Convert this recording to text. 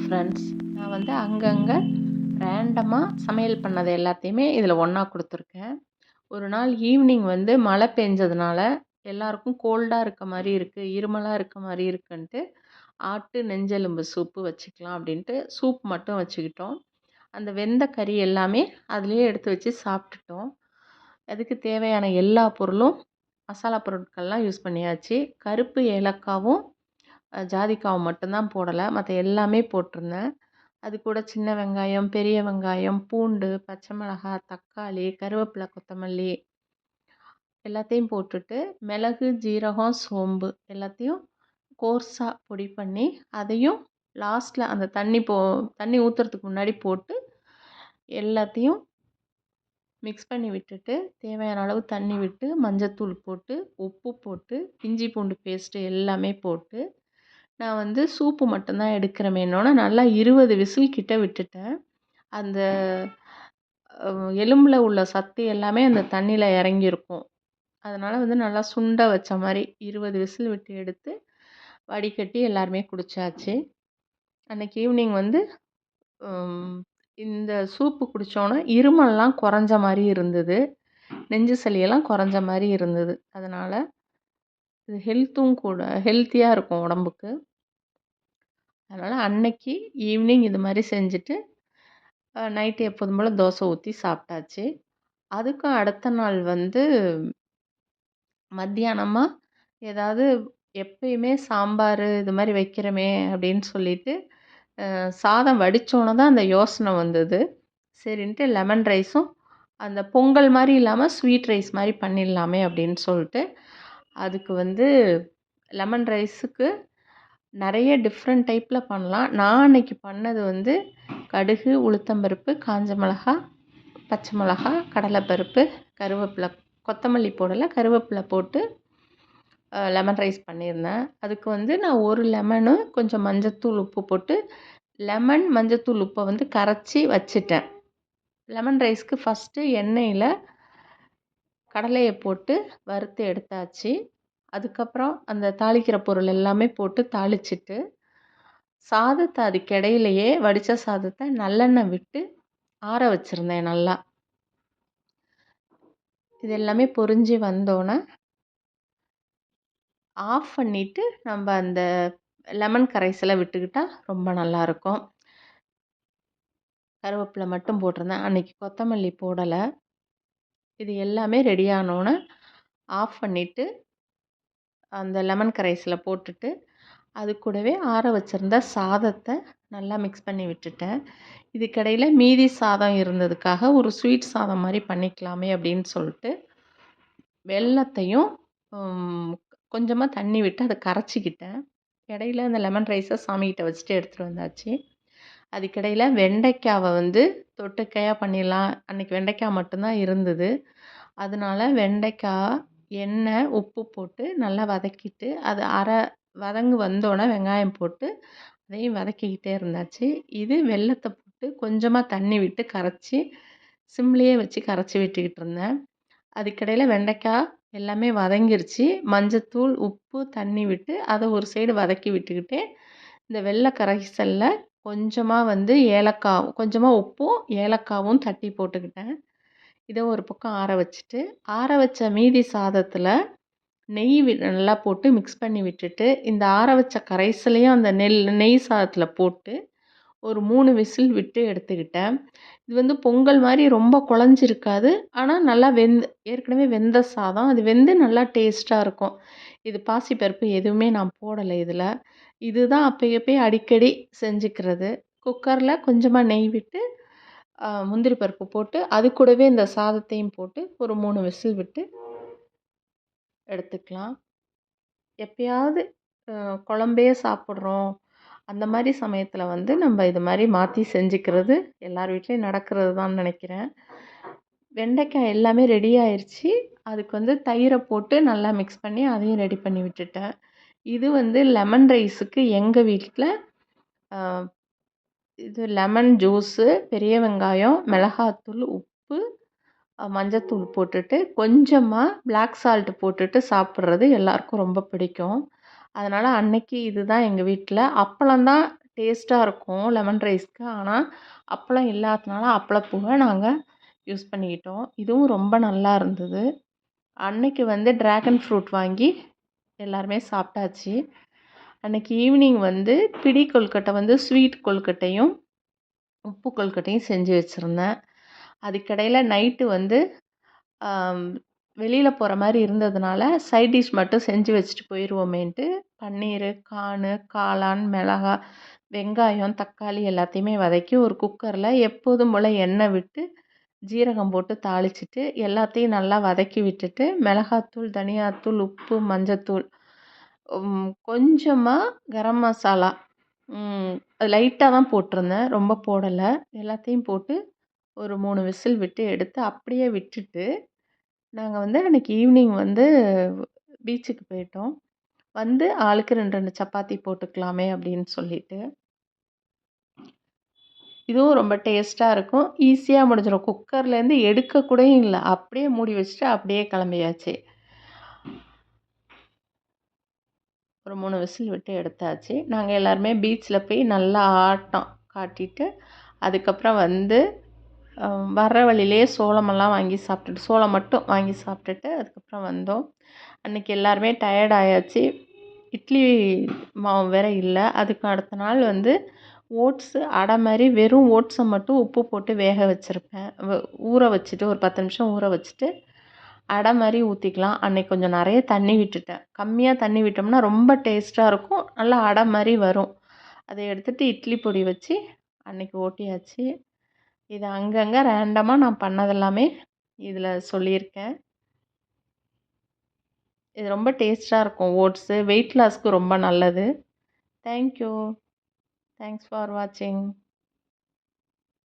Friends நான் வந்து அங்கங்கே ரேண்டமாக சமையல் பண்ணது எல்லாத்தையுமே இதில் ஒன்றா கொடுத்துருக்கேன். ஒரு நாள் ஈவினிங் வந்து மழை பெஞ்சதுனால எல்லாருக்கும் கோல்டாக இருக்க மாதிரி இருக்குது இருமலாக இருக்க மாதிரி இருக்குன்ட்டு ஆட்டு நெஞ்செலும்பு சூப்பு வச்சுக்கலாம் அப்படின்ட்டு சூப் மட்டும் வச்சுக்கிட்டோம். அந்த வெந்த கறி எல்லாமே அதுலேயே எடுத்து வச்சு சாப்பிட்டுட்டோம். அதுக்கு தேவையான எல்லா பொருளும் மசாலா பொருட்கள்லாம் யூஸ் பண்ணியாச்சு. கருப்பு ஏலக்காவும் ஜாதிக்காவை மட்டும்தான் போடலை. மற்ற எல்லாமே போட்டிருந்தேன். அது கூட சின்ன வெங்காயம் பெரிய வெங்காயம் பூண்டு பச்சை மிளகாய் தக்காளி கருவேப்பிலை கொத்தமல்லி எல்லாத்தையும் போட்டுட்டு மிளகு ஜீரகம் சோம்பு எல்லாத்தையும் கோர்ஸாக பொடி பண்ணி அதையும் லாஸ்ட்டில் அந்த தண்ணி போ தண்ணி ஊற்றுறதுக்கு முன்னாடி போட்டு எல்லாத்தையும் மிக்ஸ் பண்ணி விட்டுட்டு தேவையான அளவு தண்ணி விட்டு மஞ்சத்தூள் போட்டு உப்பு போட்டு இஞ்சி பூண்டு பேஸ்ட்டு எல்லாமே போட்டு நான் வந்து சூப்பு மட்டும்தான் எடுக்கிறமேனோன நல்லா இருபது விசில் கிட்ட விட்டுட்டேன். அந்த எலும்பில் உள்ள சத்து எல்லாமே அந்த தண்ணியில் இறங்கியிருக்கும். அதனால் வந்து நல்லா சுண்ட வச்ச மாதிரி இருபது விசில் விட்டு எடுத்து வடிகட்டி எல்லாருமே குடித்தாச்சு அன்றைக்கி ஈவினிங் வந்து இந்த சூப்பு குடித்தோன்னே இருமல்லாம் குறைஞ்ச மாதிரி இருந்தது. நெஞ்சு சளியெல்லாம் குறைஞ்ச மாதிரி இருந்தது. அதனால் இது ஹெல்த்தும் கூட ஹெல்த்தியாக இருக்கும் உடம்புக்கு. அதனால் அன்னைக்கு ஈவினிங் இது மாதிரி செஞ்சுட்டு நைட்டு எப்போதும் போல் தோசை ஊற்றி சாப்பிட்டாச்சு அதுக்கும் அடுத்த நாள் வந்து மத்தியானமாக ஏதாவது எப்பயுமே சாம்பார் இது மாதிரி வைக்கிறோமே அப்படின்னு சொல்லிட்டு சாதம் வடித்தோன்னே தான் அந்த யோசனை வந்தது. சரின்ட்டு லெமன் ரைஸும் அந்த பொங்கல் மாதிரி இல்லாமல் ஸ்வீட் ரைஸ் மாதிரி பண்ணிடலாமே அப்படின்னு சொல்லிட்டு அதுக்கு வந்து லெமன் ரைஸுக்கு நிறைய டிஃப்ரெண்ட் டைப்பில் பண்ணலாம். நான் அன்றைக்கி பண்ணது வந்து கடுகு உளுத்தம்பருப்பு காஞ்ச மிளகா பச்சை மிளகா கடலைப்பருப்பு கருவேப்பிலை கொத்தமல்லி போடலை கருவேப்பிலை போட்டு லெமன் ரைஸ் பண்ணியிருந்தேன். அதுக்கு வந்து நான் ஒரு லெமனு கொஞ்சம் மஞ்சத்தூள் உப்பு போட்டு லெமன் மஞ்சத்தூள் உப்பை வந்து கரைச்சி வச்சுட்டேன். லெமன் ரைஸ்க்கு ஃபஸ்ட்டு எண்ணெயில் கடலையை போட்டு வறுத்து எடுத்தாச்சு. அதுக்கப்புறம் அந்த தாளிக்கிற பொருள் எல்லாமே போட்டு தாளிச்சிட்டு சாதத்தை அதுக்கிடையிலையே வடித்த சாதத்தை நல்லெண்ணெய் விட்டு ஆற வச்சுருந்தேன் நல்லா. இது எல்லாமே பொரிஞ்சு வந்தோன்னே ஆஃப் பண்ணிவிட்டு நம்ம அந்த லெமன் கரைசலை விட்டுக்கிட்டால் ரொம்ப நல்லாயிருக்கும் கருவேப்பிலை மட்டும் போட்டிருந்தேன். அன்றைக்கி கொத்தமல்லி போடலை. இது எல்லாமே ரெடி ஆஃப் பண்ணிவிட்டு அந்த லெமன் கரைசலை போட்டுட்டு அது கூடவே ஆற வச்சுருந்த சாதத்தை நல்லா மிக்ஸ் பண்ணி விட்டுட்டேன். இதுக்கிடையில் மீதி சாதம் இருந்ததுக்காக ஒரு ஸ்வீட் சாதம் மாதிரி பண்ணிக்கலாமே அப்படின்னு சொல்லிட்டு வெல்லத்தையும் கொஞ்சமாக தண்ணி விட்டு அதை கரைச்சிக்கிட்டேன். இடையில அந்த லெமன் ரைஸை சாமிகிட்ட வச்சுட்டு எடுத்துகிட்டு வந்தாச்சு. அதுக்கிடையில் வெண்டைக்காவை வந்து தொட்டுக்கையாக பண்ணிடலாம். அன்றைக்கி வெண்டைக்காய் மட்டும்தான் இருந்தது. அதனால வெண்டைக்காய் எண்ணெய் உப்பு போட்டு நல்லா வதக்கிட்டு அது அரை வதங்கு வந்தோடனே வெங்காயம் போட்டு அதையும் வதக்கிக்கிட்டே இருந்தாச்சு. இது வெல்லத்தை போட்டு கொஞ்சமாக தண்ணி விட்டு கரைச்சி சிம்லேயே வச்சு கரைச்சி விட்டுக்கிட்டு இருந்தேன். அதுக்கிடையில் வெண்டைக்காய் எல்லாமே வதங்கிருச்சு. மஞ்சத்தூள் உப்பு தண்ணி விட்டு அதை ஒரு சைடு வதக்கி விட்டுக்கிட்டே இந்த வெள்ளை கரைசலில் கொஞ்சமாக வந்து ஏலக்காய் கொஞ்சமாக உப்பும் ஏலக்காவும் தட்டி போட்டுக்கிட்டேன். இதை ஒரு பக்கம் ஆற வச்சுட்டு ஆற வச்ச மீதி சாதத்தில் நெய் வி நல்லா போட்டு மிக்ஸ் பண்ணி விட்டுட்டு இந்த ஆற வச்ச கரைசலையும் அந்த நெல் நெய் சாதத்தில் போட்டு ஒரு மூணு விசில் விட்டு எடுத்துக்கிட்டேன். இது வந்து பொங்கல் மாதிரி ரொம்ப குழஞ்சிருக்காது. ஆனால் நல்லா வெந்து ஏற்கனவே வெந்த சாதம். அது வெந்து நல்லா டேஸ்ட்டாக இருக்கும். இது பாசிப்பருப்பு எதுவுமே நான் போடலை இதில். இதுதான் அப்பயப்பே அடிக்கடி செஞ்சுக்கிறது. குக்கரில் கொஞ்சமாக நெய் விட்டு முந்திரி பருப்பு போட்டு அது கூடவே இந்த சாதத்தையும் போட்டு ஒரு மூணு விசில் விட்டு எடுத்துக்கலாம். எப்பயாவது குழம்பே சாப்பிட்றோம். அந்த மாதிரி சமயத்தில் வந்து நம்ம இது மாதிரி மாற்றி செஞ்சுக்கிறது எல்லார் வீட்லேயும் நடக்கிறது தான் நினைக்கிறேன். வெண்டைக்காய் எல்லாமே ரெடி ஆயிடுச்சு அதுக்கு வந்து தயிரை போட்டு நல்லா மிக்ஸ் பண்ணி அதையும் ரெடி பண்ணி விட்டுட்டேன். இது வந்து லெமன் ரைஸுக்கு எங்கள் வீட்டில் இது லெமன் ஜூஸு பெரிய வெங்காயம் மிளகாத்தூள் உப்பு மஞ்சத்தூள் போட்டுட்டு கொஞ்சமாக பிளாக் சால்ட் போட்டுட்டு சாப்பிட்றது எல்லாருக்கும் ரொம்ப பிடிக்கும். அதனால் அன்னைக்கு இது தான் எங்கள் வீட்டில் அப்பளம்தான் டேஸ்ட்டாக இருக்கும் லெமன் ரைஸ்க்கு ஆனால் அப்பளம் இல்லாததுனால அப்பளப்பூவை நாங்கள் யூஸ் பண்ணிக்கிட்டோம். இதுவும் ரொம்ப நல்லா இருந்தது. அன்னைக்கு வந்து ட்ராகன் ஃப்ரூட் வாங்கி எல்லாருமே சாப்பிட்டாச்சு. அன்னைக்கு ஈவினிங் வந்து பிடி கொழுக்கட்டை வந்து ஸ்வீட் கொழுக்கட்டையும் உப்பு கொழுக்கட்டையும் செஞ்சு வச்சுருந்தேன். அதுக்கிடையில் நைட்டு வந்து வெளியில் போகிற மாதிரி இருந்ததுனால சைட் டிஷ் மட்டும் செஞ்சு வச்சுட்டு போயிடுவோமேன்ட்டு பன்னீர் கார்னு காளான் மிளகா வெங்காயம் தக்காளி எல்லாத்தையுமே வதக்கி ஒரு குக்கரில் எப்போதும் போல் எண்ணெய் விட்டு ஜீரகம் போட்டு தாளிச்சிட்டு எல்லாத்தையும் நல்லா வதக்கி விட்டுட்டு மிளகாத்தூள் தனியாத்தூள் உப்பு மஞ்சத்தூள் கொஞ்சமாக கரம் மசாலா. அது லைட்டாக தான் போட்டிருந்தேன். ரொம்ப போடலை. எல்லாத்தையும் போட்டு ஒரு மூணு விசில் விட்டு எடுத்து அப்படியே விட்டுட்டு நாங்கள் வந்து அன்றைக்கி ஈவினிங் வந்து பீச்சுக்கு போயிட்டோம். வந்து ஆளுக்கு ரெண்டு ரெண்டு சப்பாத்தி போட்டுக்கலாமே அப்படின்னு சொல்லிட்டு. இதுவும் ரொம்ப டேஸ்ட்டாக இருக்கும். ஈஸியாக முடிஞ்சிடும் குக்கர்லேருந்து எடுக்கக்கூட இல்லை. அப்படியே மூடி வச்சுட்டு அப்படியே கிளம்பியாச்சு. ஒரு மூணு விசில் விட்டு எடுத்தாச்சு. நாங்கள் எல்லாருமே பீச்சில் போய் நல்லா ஆட்டம் காட்டிட்டு அதுக்கப்புறம் வந்து வர்ற வழியிலே சோளமெல்லாம் வாங்கி சாப்பிட்டுட்டு சோளம் மட்டும் வாங்கி சாப்பிட்டுட்டு அதுக்கப்புறம் வந்தோம். அன்றைக்கி எல்லாருமே டயர்ட் ஆயாச்சு. இட்லி மாவு வேற இல்லை. அதுக்கு அடுத்த நாள் வந்து ஓட்ஸு அடை மாதிரி வெறும் ஓட்ஸை மட்டும் உப்பு போட்டு வேக வச்சுருப்பேன். ஊற வச்சுட்டு ஒரு பத்து நிமிஷம் ஊற வச்சுட்டு அடை மாதிரி ஊற்றிக்கலாம் அன்றைக்கி கொஞ்சம் நிறைய தண்ணி விட்டுட்டேன். கம்மியாக தண்ணி விட்டோம்னா ரொம்ப டேஸ்ட்டாக இருக்கும். நல்லா அடை மாதிரி வரும். அதை எடுத்துகிட்டு இட்லி பொடி வச்சு அன்றைக்கி ஓட்டியாச்சு. இது அங்கங்கே ரேண்டமாக நான் பண்ணதெல்லாமே இதில் சொல்லியிருக்கேன். இது ரொம்ப டேஸ்ட்டாக இருக்கும். ஓட்ஸு வெயிட் லாஸ்க்கு ரொம்ப நல்லது. தேங்க்யூ தேங்க்ஸ் ஃபார் வாட்சிங்